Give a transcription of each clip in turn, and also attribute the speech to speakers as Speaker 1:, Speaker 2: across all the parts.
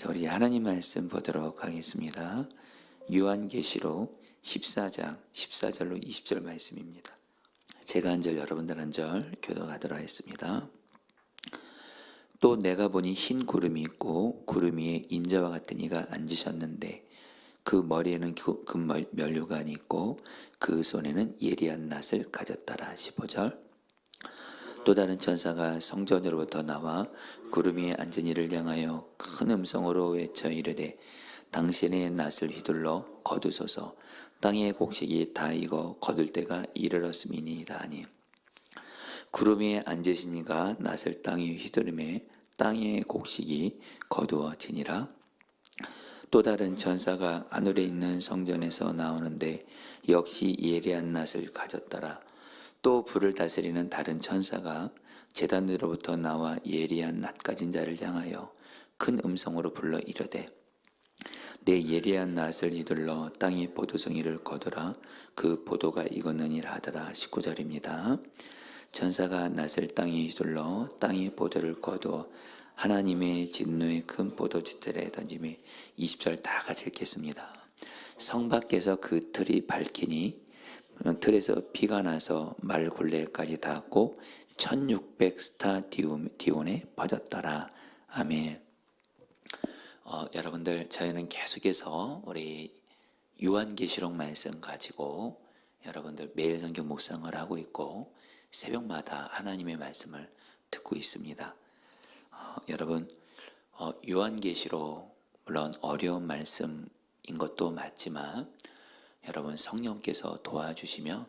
Speaker 1: 자, 우리 하나님 말씀 보도록 하겠습니다. 요한계시록 14장 14절로 20절 말씀입니다. 제가 한 절 여러분들 한 절 교도하도록 하겠습니다. 또 내가 보니 흰 구름이 있고 구름 위에 인자와 같은 이가 앉으셨는데 그 머리에는 그- 금 면류관이 있고 그 손에는 예리한 낫을 가졌더라 15절 또 다른 천사가 성전으로부터 나와 구름 위에 앉은 이를 향하여 큰 음성으로 외쳐 이르되 당신의 낫을 휘둘러 거두소서. 땅의 곡식이 다 익어 거둘 때가 이르렀음이니이다 하니. 구름 위에 앉으신 이가 낫을 땅에 휘두르매 땅의 곡식이 거두어지니라. 또 다른 전사가 하늘에 있는 성전에서 나오는데 역시 예리한 낫을 가졌더라. 또 불을 다스리는 다른 천사가 제단으로부터 나와 예리한 낫 가진 자를 향하여 큰 음성으로 불러 이르되 내 예리한 낫을 휘둘러 땅의 보도성이를 거두라 그 보도가 익었느니라 하더라 19절입니다. 전사가 낫을 땅에 휘둘러 땅의 보도를 거두어 하나님의 진노의 큰 보도주틀에 던짐에 20절 다 같이 읽겠습니다. 성 밖에서 그 틀이 밝히니 틀에서 피가 나서 말굴레까지 닿았고 1600 스타디온에 퍼졌더라. 아멘. 어, 여러분들 저희는 계속해서 우리 요한계시록 말씀 가지고 여러분들 매일 성경 묵상을 하고 있고 새벽마다 하나님의 말씀을 듣고 있습니다. 어, 여러분 어, 요한계시록 물론 어려운 말씀인 것도 맞지만 여러분 성령께서 도와주시면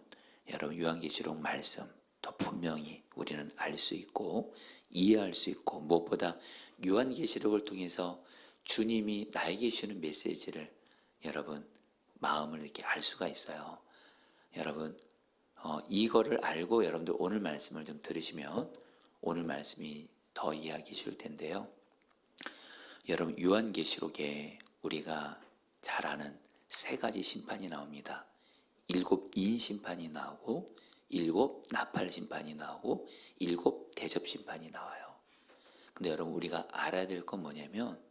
Speaker 1: 여러분 요한계시록 말씀 더 분명히 우리는 알 수 있고 이해할 수 있고 무엇보다 요한계시록을 통해서 주님이 나에게 주는 메시지를 여러분 마음을 이렇게 알 수가 있어요. 여러분 어, 이거를 알고 여러분들 오늘 말씀을 좀 들으시면 오늘 말씀이 더 이해하기 쉬울 텐데요. 여러분 요한계시록에 우리가 잘 아는 세 가지 심판이 나옵니다. 일곱 인 심판이 나오고 일곱 나팔 심판이 나오고 일곱 대접 심판이 나와요. 근데 여러분 우리가 알아야 될 건 뭐냐면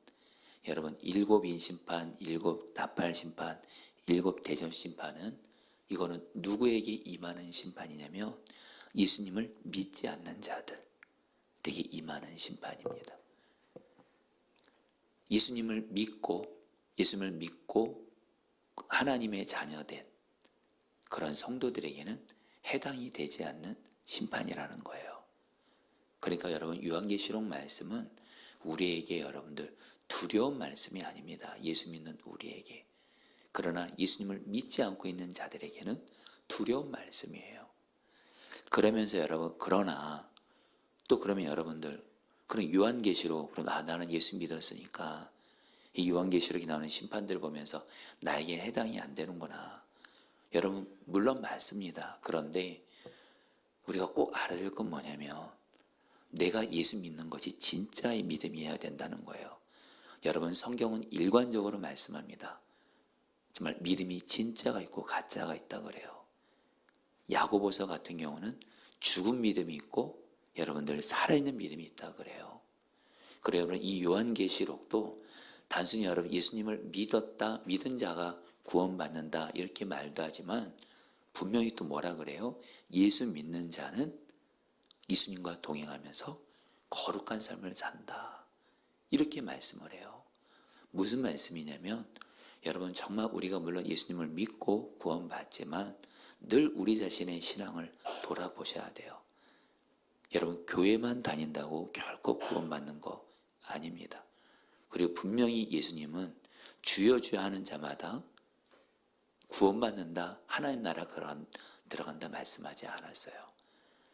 Speaker 1: 여러분 일곱 인 심판, 일곱 나팔 심판, 일곱 대접 심판은 이거는 누구에게 임하는 심판이냐면 예수님을 믿지 않는 자들에게 임하는 심판입니다. 예수님을 믿고 예수님을 믿고 하나님의 자녀된 그런 성도들에게는 해당이 되지 않는 심판이라는 거예요. 그러니까 여러분 요한계시록 말씀은 우리에게 여러분들 두려운 말씀이 아닙니다. 예수 믿는 우리에게. 그러나 예수님을 믿지 않고 있는 자들에게는 두려운 말씀이에요. 그러면서 여러분 그러나 또 그러면 여러분들 그런 요한계시록 그럼 아 나는 예수 믿었으니까 이 요한계시록이 나오는 심판들을 보면서 나에게 해당이 안 되는구나. 여러분 물론 맞습니다. 그런데 우리가 꼭 알아야 될 건 뭐냐면 내가 예수 믿는 것이 진짜의 믿음이어야 된다는 거예요. 여러분 성경은 일관적으로 말씀합니다. 정말 믿음이 진짜가 있고 가짜가 있다 그래요. 야고보서 같은 경우는 죽은 믿음이 있고 여러분들 살아있는 믿음이 있다 그래요. 그래요. 이 요한계시록도 단순히 여러분 예수님을 믿었다 믿은 자가 구원받는다 이렇게 말도 하지만 분명히 또 뭐라 그래요? 예수 믿는 자는 예수님과 동행하면서 거룩한 삶을 산다. 이렇게 말씀을 해요. 무슨 말씀이냐면 여러분 정말 우리가 물론 예수님을 믿고 구원받지만 늘 우리 자신의 신앙을 돌아보셔야 돼요. 여러분 교회만 다닌다고 결코 구원받는 거 아닙니다. 그리고 분명히 예수님은 주여 주여 하는 자마다 구원받는다 하나님 나라 들어간다 말씀하지 않았어요.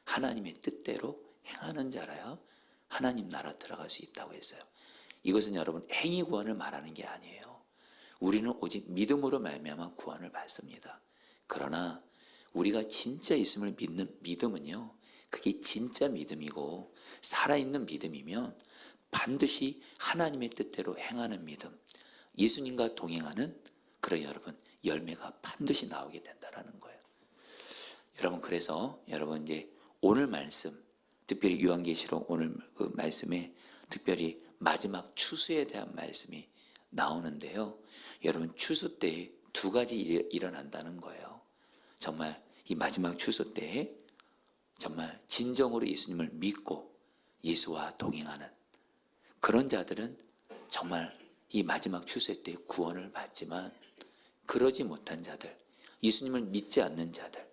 Speaker 1: 하나님의 뜻대로 행하는 자라야 하나님 나라 들어갈 수 있다고 했어요. 이것은 여러분 행위 구원을 말하는 게 아니에요. 우리는 오직 믿음으로 말미암아 구원을 받습니다. 그러나 우리가 진짜 예수님을 믿는 믿음은요. 그게 진짜 믿음이고 살아있는 믿음이면 반드시 하나님의 뜻대로 행하는 믿음, 예수님과 동행하는 그런 여러분 열매가 반드시 나오게 된다라는 거예요. 여러분 그래서 여러분 이제 오늘 말씀, 특별히 요한계시록 오늘 그 말씀에 특별히 마지막 추수에 대한 말씀이 나오는데요. 여러분 추수 때에 두 가지 일이 일어난다는 거예요. 정말 이 마지막 추수 때에 정말 진정으로 예수님을 믿고 예수와 동행하는 그런 자들은 정말 이 마지막 추수 때 구원을 받지만 그러지 못한 자들, 예수님을 믿지 않는 자들,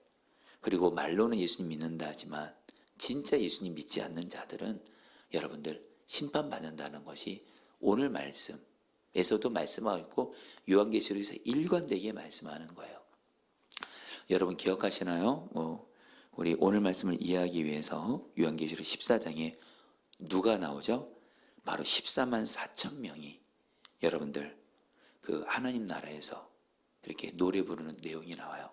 Speaker 1: 그리고 말로는 예수님 믿는다 하지만 진짜 예수님 믿지 않는 자들은 여러분들 심판받는다는 것이 오늘 말씀에서도 말씀하고 있고 요한계시록에서 일관되게 말씀하는 거예요. 여러분 기억하시나요? 뭐 우리 오늘 말씀을 이해하기 위해서 요한계시록 14장에 누가 나오죠? 바로 14만 4천 명이 여러분들 그 하나님 나라에서 이렇게 노래 부르는 내용이 나와요.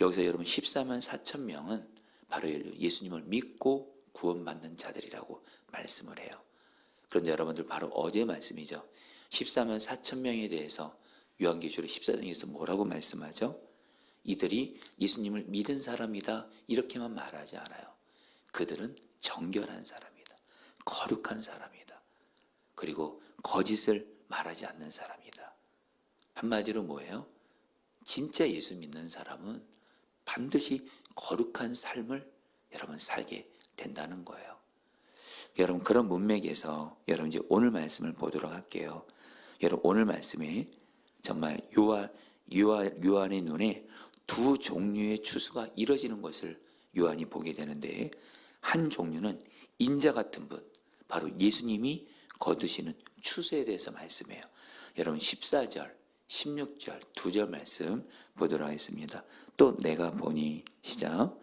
Speaker 1: 여기서 여러분 14만 4천 명은 바로 예수님을 믿고 구원받는 자들이라고 말씀을 해요. 그런데 여러분들 바로 어제 말씀이죠. 14만 4천 명에 대해서 요한계시록 14장에서 뭐라고 말씀하죠? 이들이 예수님을 믿은 사람이다 이렇게만 말하지 않아요. 그들은 정결한 사람이다. 거룩한 사람이다. 그리고 거짓을 말하지 않는 사람이다. 한마디로 뭐예요? 진짜 예수 믿는 사람은 반드시 거룩한 삶을 여러분 살게 된다는 거예요. 여러분 그런 문맥에서 여러분 이제 오늘 말씀을 보도록 할게요. 여러분 오늘 말씀에 정말 요한 요한 요한의 눈에 두 종류의 추수가 이뤄지는 것을 요한이 보게 되는데 한 종류는 인자 같은 분 바로 예수님이 거두시는 추수에 대해서 말씀해요. 여러분 14절 16절 두 절 말씀 보도록 하겠습니다. 또 내가 보니 시작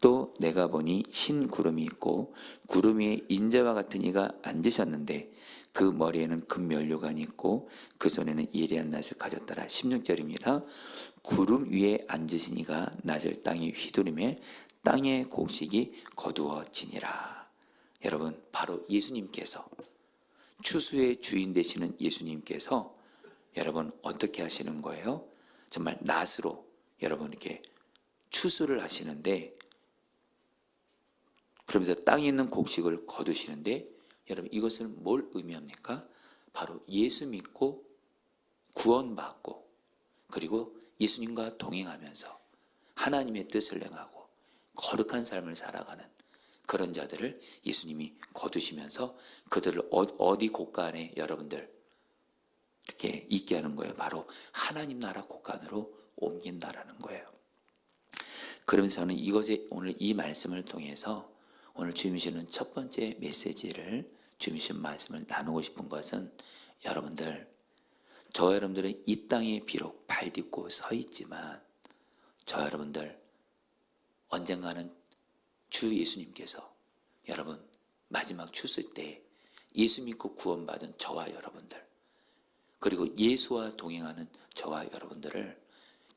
Speaker 1: 또 내가 보니 흰 구름이 있고 구름 위에 인자와 같은 이가 앉으셨는데 그 머리에는 금면류관이 있고 그 손에는 예리한 낫을 가졌더라. 16절입니다. 구름 위에 앉으신 이가 낫을 땅에 휘두르며 땅의 곡식이 거두어지니라. 여러분 바로 예수님께서 추수의 주인 되시는 예수님께서 여러분 어떻게 하시는 거예요? 정말 낫으로 여러분 이렇게 추수를 하시는데 그러면서 땅에 있는 곡식을 거두시는데 여러분 이것은 뭘 의미합니까? 바로 예수 믿고 구원받고 그리고 예수님과 동행하면서 하나님의 뜻을 행하고 거룩한 삶을 살아가는 그런 자들을 예수님이 거두시면서 그들을 어- 어디 곳간에 여러분들 이렇게 있게 하는 거예요. 바로 하나님 나라 곳간으로 옮긴다라는 거예요. 그러면서 저는 이것에 오늘 이 말씀을 통해서 오늘 주님이시는 첫 번째 메시지를 주님이신 말씀을 나누고 싶은 것은 여러분들 저 여러분들은 이 땅에 비록 발 딛고 서 있지만 저 여러분들 언젠가는 주 예수님께서 여러분 마지막 추수 때 예수 믿고 구원받은 저와 여러분들 그리고 예수와 동행하는 저와 여러분들을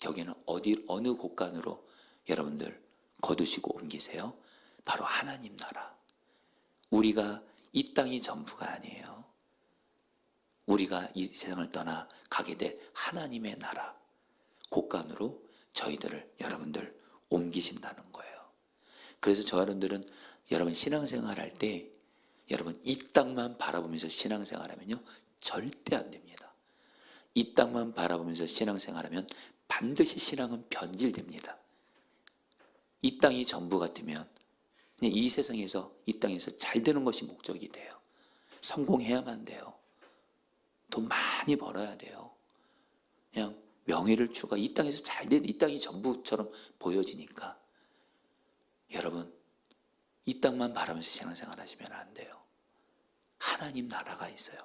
Speaker 1: 여기는 어디 어느 곳간으로 여러분들 거두시고 옮기세요? 바로 하나님 나라. 우리가 이 땅이 전부가 아니에요. 우리가 이 세상을 떠나 가게 될 하나님의 나라 곳간으로 저희들을 여러분들 옮기신다는 거예요. 그래서 저 여러분들은 여러분 신앙생활 할 때 여러분 이 땅만 바라보면서 신앙생활 하면요 절대 안 됩니다. 이 땅만 바라보면서 신앙생활 하면 반드시 신앙은 변질됩니다. 이 땅이 전부 같으면 그냥 이 세상에서 이 땅에서 잘 되는 것이 목적이 돼요. 성공해야만 돼요. 돈 많이 벌어야 돼요. 그냥 명예를 추가 이 땅에서 잘된이 땅이 전부처럼 보여지니까 여러분 이 땅만 바라면서 신앙생활 하시면 안 돼요. 하나님 나라가 있어요.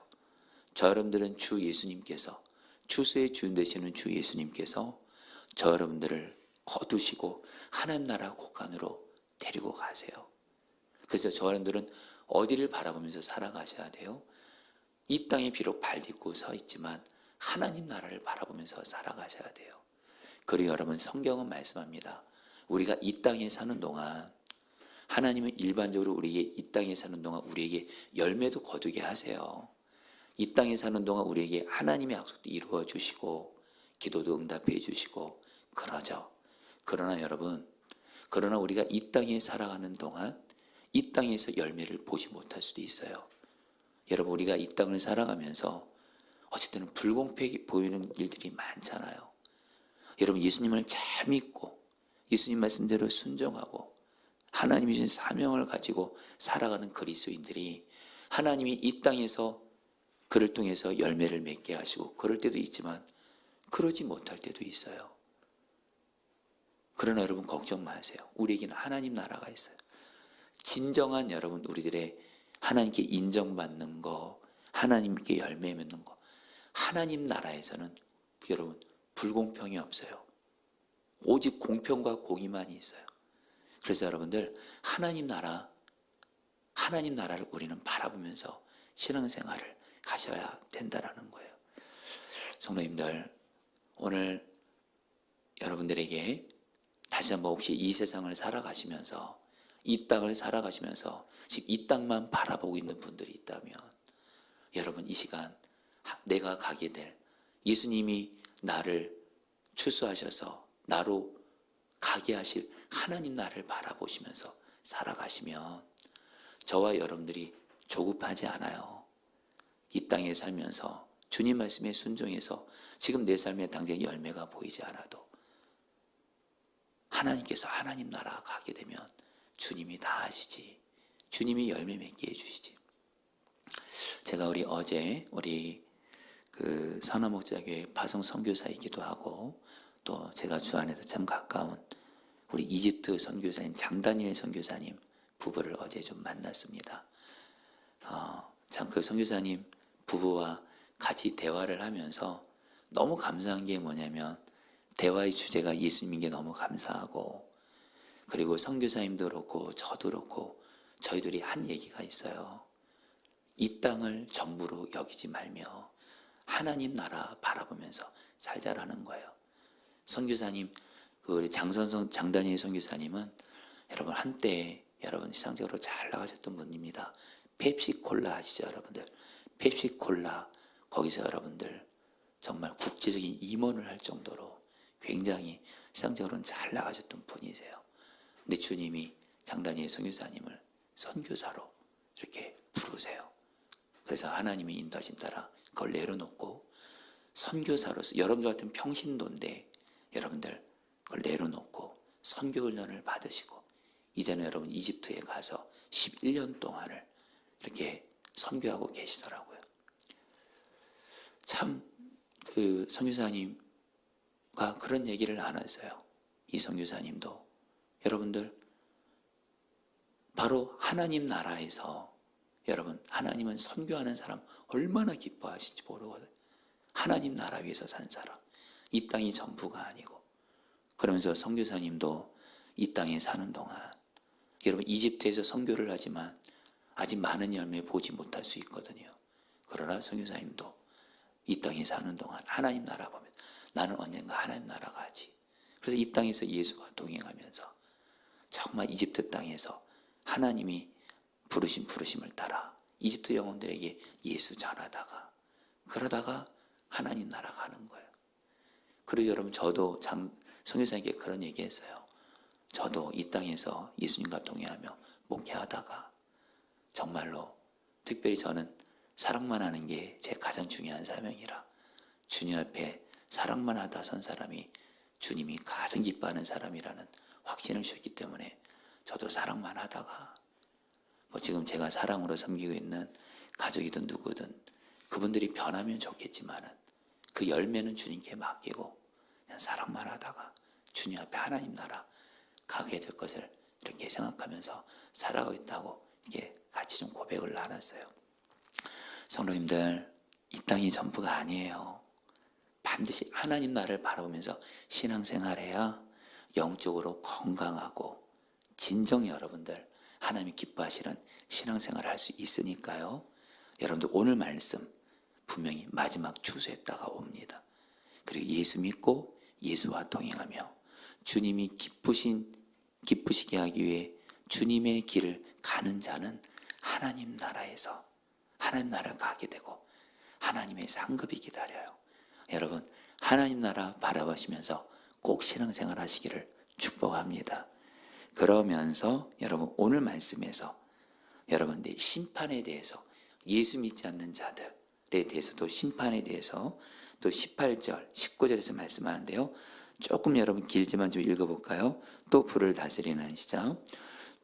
Speaker 1: 저 여러분들은 주 예수님께서 추수의 주인 되시는 주 예수님께서 저 여러분들을 거두시고 하나님 나라 곳간으로 데리고 가세요. 그래서 저 여러분들은 어디를 바라보면서 살아가셔야 돼요? 이 땅에 비록 발 딛고 서 있지만 하나님 나라를 바라보면서 살아가셔야 돼요. 그리고 여러분 성경은 말씀합니다. 우리가 이 땅에 사는 동안 하나님은 일반적으로 우리에게 이 땅에 사는 동안 우리에게 열매도 거두게 하세요. 이 땅에 사는 동안 우리에게 하나님의 약속도 이루어 주시고 기도도 응답해 주시고 그러죠. 그러나 여러분, 그러나 우리가 이 땅에 살아가는 동안 이 땅에서 열매를 보지 못할 수도 있어요. 여러분 우리가 이 땅을 살아가면서 어쨌든 불공평이 보이는 일들이 많잖아요. 여러분 예수님을 잘 믿고 예수님 말씀대로 순종하고 하나님이 주신 사명을 가지고 살아가는 그리스도인들이 하나님이 이 땅에서 그를 통해서 열매를 맺게 하시고 그럴 때도 있지만 그러지 못할 때도 있어요. 그러나 여러분 걱정 마세요. 우리에게는 하나님 나라가 있어요. 진정한 여러분 우리들의 하나님께 인정받는 거, 하나님께 열매 맺는 거. 하나님 나라에서는 여러분 불공평이 없어요. 오직 공평과 공의만이 있어요. 그래서 여러분들 하나님 나라 하나님 나라를 우리는 바라보면서 신앙생활을 하셔야 된다라는 거예요. 성도님들 오늘 여러분들에게 다시 한번 혹시 이 세상을 살아가시면서 이 땅을 살아가시면서 지금 이 땅만 바라보고 있는 분들이 있다면 여러분 이 시간 내가 가게 될 예수님이 나를 추수하셔서 나로 가게 하실 하나님 나를 바라보시면서 살아가시면 저와 여러분들이 조급하지 않아요. 이 땅에 살면서 주님 말씀에 순종해서 지금 내 삶에 당장 열매가 보이지 않아도 하나님께서 하나님 나라 가게 되면 주님이 다 하시지. 주님이 열매 맺게 해주시지. 제가 우리 어제 우리 그 선화목자교회 파송 선교사이기도 하고 또 제가 주 안에서 참 가까운 우리 이집트 선교사님 장다니엘 선교사님 부부를 어제 좀 만났습니다. 어, 참그 선교사님 부부와 같이 대화를 하면서 너무 감사한 게 뭐냐면 대화의 주제가 예수님인 게 너무 감사하고 그리고 선교사님도 그렇고 저도 그렇고 저희들이 한 얘기가 있어요. 이 땅을 전부로 여기지 말며 하나님 나라 바라보면서 살자라는 거예요. 선교사님 그 장선성 장단희 선교사님은 여러분 한때 여러분 시상적으로 잘 나가셨던 분입니다. 펩시콜라 아시죠, 여러분들? 펩시콜라 거기서 여러분들 정말 국제적인 임원을 할 정도로 굉장히 시상적으로는 잘 나가셨던 분이세요. 근데 주님이 장단희 선교사님을 선교사로 이렇게 부르세요. 그래서 하나님의 인도하심 따라 그걸 내려놓고 선교사로서 여러분들 같은 평신도인데 여러분들 그걸 내려놓고 선교 훈련을 받으시고 이제는 여러분 이집트에 가서 11년 동안을 이렇게 선교하고 계시더라고요. 참 그 선교사님과 그런 얘기를 나눴어요. 이 선교사님도 여러분들 바로 하나님 나라에서 여러분 하나님은 선교하는 사람 얼마나 기뻐하신지 모르거든. 하나님 나라 위에서 산 사람. 이 땅이 전부가 아니고. 그러면서 선교사님도 이 땅에 사는 동안 여러분 이집트에서 선교를 하지만 아직 많은 열매 보지 못할 수 있거든요. 그러나 선교사님도 이 땅에 사는 동안 하나님 나라 보면 나는 언젠가 하나님 나라 가지. 그래서 이 땅에서 예수와 동행하면서 정말 이집트 땅에서 하나님이 부르신 부르심을 따라 이집트 영혼들에게 예수 전하다가 그러다가 하나님 나라 가는 거예요. 그리고 여러분 저도 장 성교사님께 그런 얘기했어요. 저도 이 땅에서 예수님과 동행하며 목회하다가 정말로 특별히 저는 사랑만 하는 게 제 가장 중요한 사명이라 주님 앞에 사랑만 하다 선 사람이 주님이 가장 기뻐하는 사람이라는 확신을 주셨기 때문에 저도 사랑만 하다가 뭐 지금 제가 사랑으로 섬기고 있는 가족이든 누구든 그분들이 변하면 좋겠지만은 그 열매는 주님께 맡기고 그냥 사랑만 하다가 주님 앞에 하나님 나라 가게 될 것을 이렇게 생각하면서 살아가고 있다고 이게 같이 좀 고백을 나눴어요. 성도님들, 이 땅이 전부가 아니에요. 반드시 하나님 나라를 바라보면서 신앙생활해야 영적으로 건강하고 진정 여러분들 하나님이 기뻐하시는 신앙생활을 할 수 있으니까요. 여러분들 오늘 말씀 분명히 마지막 추수에 다가 옵니다. 그리고 예수 믿고 예수와 동행하며 주님이 기쁘신 기쁘시게 하기 위해 주님의 길을 가는 자는 하나님 나라에서 하나님 나라를 가게 되고 하나님의 상급이 기다려요. 여러분 하나님 나라 바라보시면서 꼭 신앙생활 하시기를 축복합니다. 그러면서 여러분 오늘 말씀에서 여러분들 심판에 대해서 예수 믿지 않는 자들에 대해서도 심판에 대해서 또 18절, 19절에서 말씀하는데요. 조금 여러분 길지만 좀 읽어볼까요? 또 불을 다스리는 시작.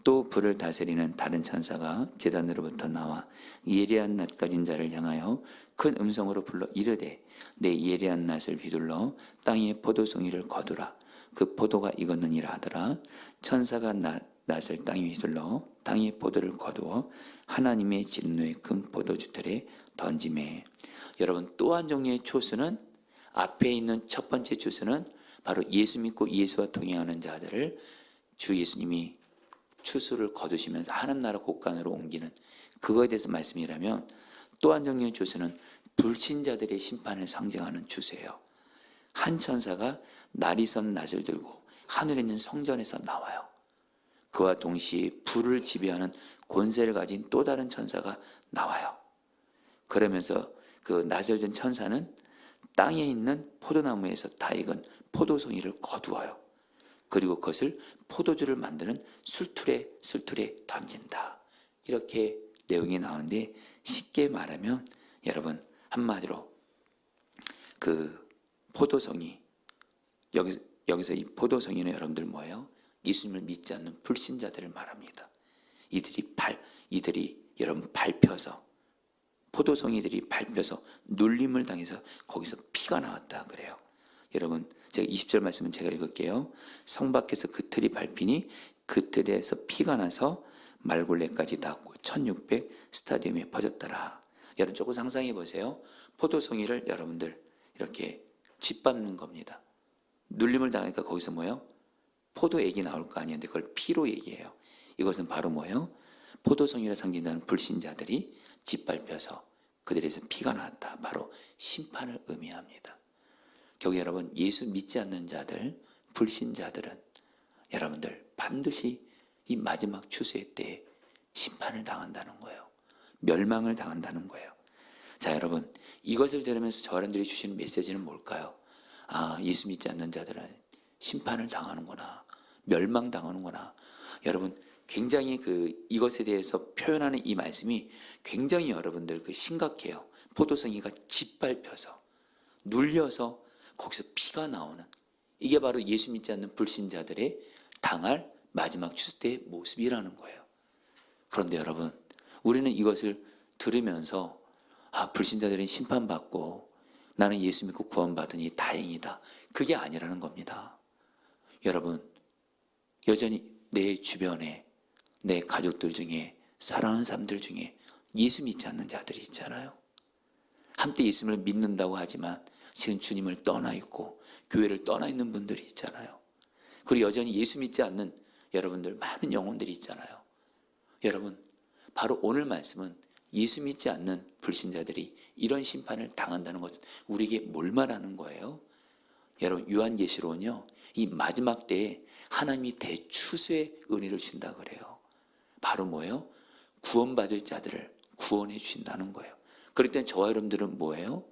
Speaker 1: 또 불을 다스리는 다른 천사가 제단으로부터 나와 예리한 낫 가진 자를 향하여 큰 음성으로 불러 이르되 내 예리한 낫을 휘둘러 땅에 포도송이를 거두라 그 포도가 익었느니라 하더라 천사가 낫, 낫을 땅에 휘둘러 땅에 포도를 거두어 하나님의 진노의 큰 포도주들에 던짐에 여러분 또 한 종류의 초수는 앞에 있는 첫 번째 초수는 바로 예수 믿고 예수와 동행하는 자들을 주 예수님이 추수를 거두시면서 하나님 나라 곳간으로 옮기는 그거에 대해서 말씀이라면 또 한 종류의 추수는 불신자들의 심판을 상징하는 추수예요. 한 천사가 날이 선 낫을 들고 하늘에 있는 성전에서 나와요. 그와 동시에 불을 지배하는 권세를 가진 또 다른 천사가 나와요. 그러면서 그 낫을 든 천사는 땅에 있는 포도나무에서 다 익은 포도송이를 거두어요. 그리고 그것을 포도주를 만드는 술틀에 술틀에 던진다. 이렇게 내용이 나오는데 쉽게 말하면 여러분 한마디로 그 포도송이 여기서 여기서 이 포도송이는 여러분들 뭐예요? 예수님을 믿지 않는 불신자들을 말합니다. 이들이 발 이들이 여러분 밟혀서 포도송이들이 밟혀서 눌림을 당해서 거기서 피가 나왔다 그래요. 여러분 제가 20절 말씀은 제가 읽을게요. 성 밖에서 그 틀이 밟히니 그 틀에서 피가 나서 말굴레까지 닿고 1600 스타디움에 퍼졌더라. 여러분 조금 상상해 보세요. 포도송이를 여러분들 이렇게 짓밟는 겁니다. 눌림을 당하니까 거기서 뭐예요? 포도액이 나올 거 아니에요. 그걸 피로 얘기해요. 이것은 바로 뭐예요? 포도송이를 상징하는 불신자들이 짓밟혀서 그들에서 피가 나왔다. 바로 심판을 의미합니다. 결국 여러분 예수 믿지 않는 자들, 불신자들은 여러분들 반드시 이 마지막 추수의 때에 심판을 당한다는 거예요. 멸망을 당한다는 거예요. 자, 여러분 이것을 들으면서 저 사람들이 주시는 메시지는 뭘까요? 아, 예수 믿지 않는 자들은 심판을 당하는구나. 멸망 당하는구나. 여러분 굉장히 그 이것에 대해서 표현하는 이 말씀이 굉장히 여러분들 그 심각해요. 포도송이가 짓밟혀서 눌려서 거기서 피가 나오는 이게 바로 예수 믿지 않는 불신자들의 당할 마지막 추수 때의 모습이라는 거예요. 그런데 여러분, 우리는 이것을 들으면서 아, 불신자들은 심판받고 나는 예수 믿고 구원받으니 다행이다. 그게 아니라는 겁니다. 여러분, 여전히 내 주변에 내 가족들 중에 사랑하는 사람들 중에 예수 믿지 않는 자들이 있잖아요. 한때 예수를 믿는다고 하지만 지금 주님을 떠나 있고 교회를 떠나 있는 분들이 있잖아요. 그리고 여전히 예수 믿지 않는 여러분들 많은 영혼들이 있잖아요. 여러분, 바로 오늘 말씀은 예수 믿지 않는 불신자들이 이런 심판을 당한다는 것은 우리에게 뭘 말하는 거예요? 여러분, 요한계시로는요, 이 마지막 때에 하나님이 대추수의 은혜를 준다 그래요. 바로 뭐예요? 구원받을 자들을 구원해 주신다는 거예요. 그럴 땐 저와 여러분들은 뭐예요?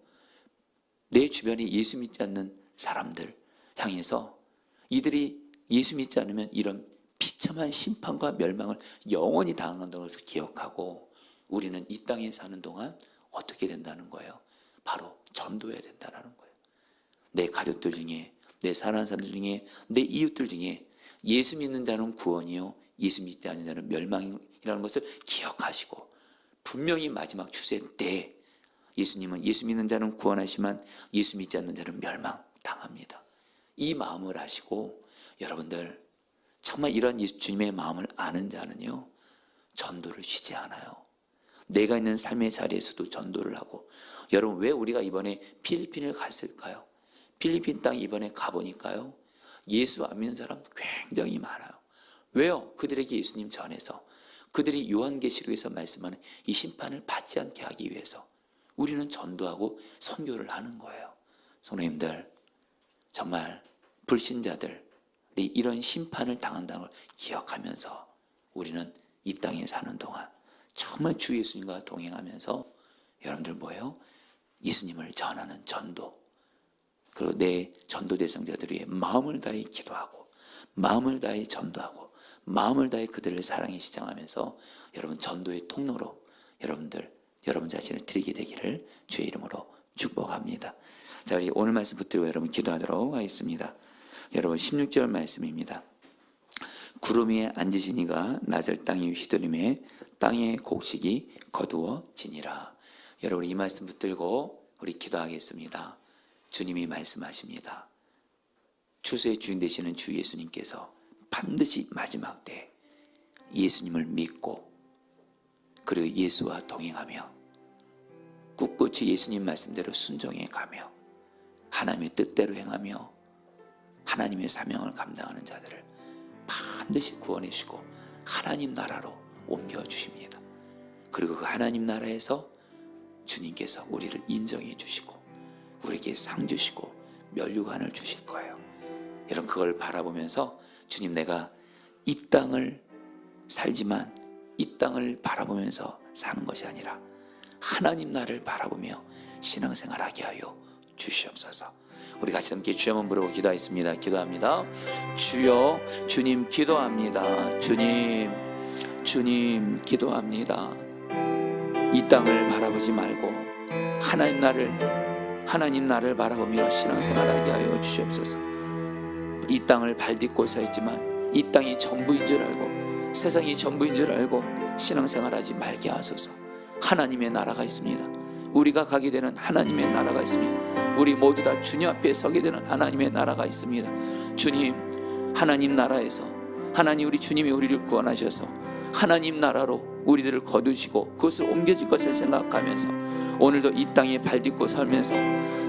Speaker 1: 내 주변에 예수 믿지 않는 사람들 향해서 이들이 예수 믿지 않으면 이런 비참한 심판과 멸망을 영원히 당한다는 것을 기억하고 우리는 이 땅에 사는 동안 어떻게 된다는 거예요? 바로 전도해야 된다는 거예요. 내 가족들 중에, 내 사랑하는 사람들 중에, 내 이웃들 중에 예수 믿는 자는 구원이요. 예수 믿지 않는 자는 멸망이라는 것을 기억하시고 분명히 마지막 추세 때 예수님은 예수 믿는 자는 구원하시만 예수 믿지 않는 자는 멸망 당합니다. 이 마음을 하시고 여러분들 정말 이런 주님의 마음을 아는 자는요 전도를 쉬지 않아요. 내가 있는 삶의 자리에서도 전도를 하고 여러분 왜 우리가 이번에 필리핀을 갔을까요? 필리핀 땅 이번에 가보니까요 예수 안 믿는 사람 굉장히 많아요. 왜요? 그들에게 예수님 전해서 그들이 요한계시록에서 말씀하는 이 심판을 받지 않게 하기 위해서 우리는 전도하고 선교를 하는 거예요. 성도님들 정말 불신자들이 이런 심판을 당한다는 걸 기억하면서 우리는 이 땅에 사는 동안 정말 주 예수님과 동행하면서 여러분들 뭐예요? 예수님을 전하는 전도 그리고 내 전도 대상자들이 마음을 다해 기도하고 마음을 다해 전도하고 마음을 다해 그들을 사랑에 시장하면서 여러분 전도의 통로로 여러분들 여러분 자신을 드리게 되기를 주의 이름으로 축복합니다. 자, 우리 오늘 말씀 붙들고 여러분 기도하도록 하겠습니다. 여러분 16절 말씀입니다. 구름 위에 앉으시니가 낮을 땅에 휘두림에 땅의 곡식이 거두어지니라. 여러분 이 말씀 붙들고 우리 기도하겠습니다. 주님이 말씀하십니다. 추수의 주인 되시는 주 예수님께서 반드시 마지막 때 예수님을 믿고 그리고 예수와 동행하며 꿋꿋이 예수님 말씀대로 순종해 가며 하나님의 뜻대로 행하며 하나님의 사명을 감당하는 자들을 반드시 구원해 주시고 하나님 나라로 옮겨 주십니다. 그리고 그 하나님 나라에서 주님께서 우리를 인정해 주시고 우리에게 상 주시고 멸류관을 주실 거예요. 여러분 그걸 바라보면서 주님 내가 이 땅을 살지만 이 땅을 바라보면서 사는 것이 아니라 하나님 나를 바라보며 신앙생활하게 하여 주시옵소서. 우리 같이 함께 주여 한번 부르고 기도하겠습니다. 기도합니다. 주여 주님 기도합니다. 주님 주님 기도합니다. 이 땅을 바라보지 말고 하나님 나를 하나님 나를 바라보며 신앙생활하게 하여 주시옵소서. 이 땅을 발딛고 서 있지만 이 땅이 전부인 줄 알고 세상이 전부인 줄 알고 신앙생활하지 말게 하소서. 하나님의 나라가 있습니다. 우리가 가게 되는 하나님의 나라가 있습니다. 우리 모두 다 주님 앞에 서게 되는 하나님의 나라가 있습니다. 주님, 하나님 나라에서 하나님 우리 주님이 우리를 구원하셔서 하나님 나라로 우리들을 거두시고 그것을 옮겨질 것을 생각하면서 오늘도 이 땅에 발딛고 살면서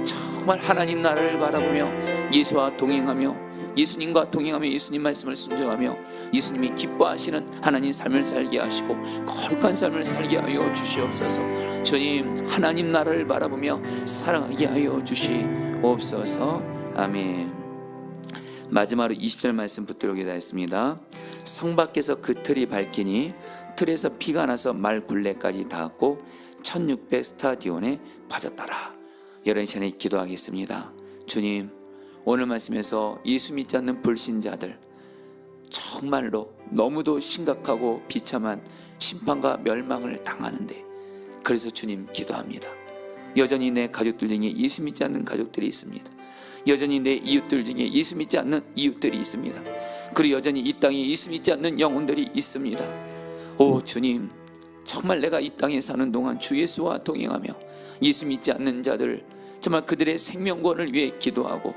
Speaker 1: 정말 하나님 나라를 바라보며 예수와 동행하며 예수님과 동행하며 예수님 말씀을 순종하며 예수님이 기뻐하시는 하나님 삶을 살게 하시고 거룩한 삶을 살게 하여 주시옵소서. 주님 하나님 나라를 바라보며 사랑하게 하여 주시옵소서. 아멘. 마지막으로 20절 말씀 붙들고 기도했습니다. 성 밖에서 그 틀이 밝히니 틀에서 피가 나서 말 굴레까지 닿았고 1600 스타디온에 빠졌더라. 여러분 시간에 기도하겠습니다. 주님 오늘 말씀에서 예수 믿지 않는 불신자들 정말로 너무도 심각하고 비참한 심판과 멸망을 당하는데 그래서 주님 기도합니다. 여전히 내 가족들 중에 예수 믿지 않는 가족들이 있습니다. 여전히 내 이웃들 중에 예수 믿지 않는 이웃들이 있습니다. 그리고 여전히 이 땅에 예수 믿지 않는 영혼들이 있습니다. 오 주님, 정말 내가 이 땅에 사는 동안 주 예수와 동행하며 예수 믿지 않는 자들 정말 그들의 생명권을 위해 기도하고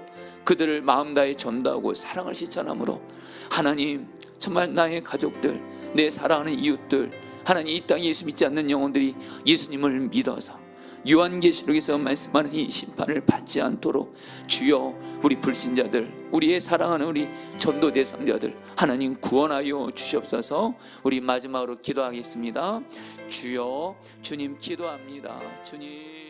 Speaker 1: 그들을 마음 다해 전도하고 사랑을 실천함으로 하나님 정말 나의 가족들 내 사랑하는 이웃들 하나님 이 땅에 예수 믿지 않는 영혼들이 예수님을 믿어서 요한계시록에서 말씀하는 이 심판을 받지 않도록 주여 우리 불신자들 우리의 사랑하는 우리 전도 대상자들 하나님 구원하여 주시옵소서. 우리 마지막으로 기도하겠습니다. 주여 주님 기도합니다. 주님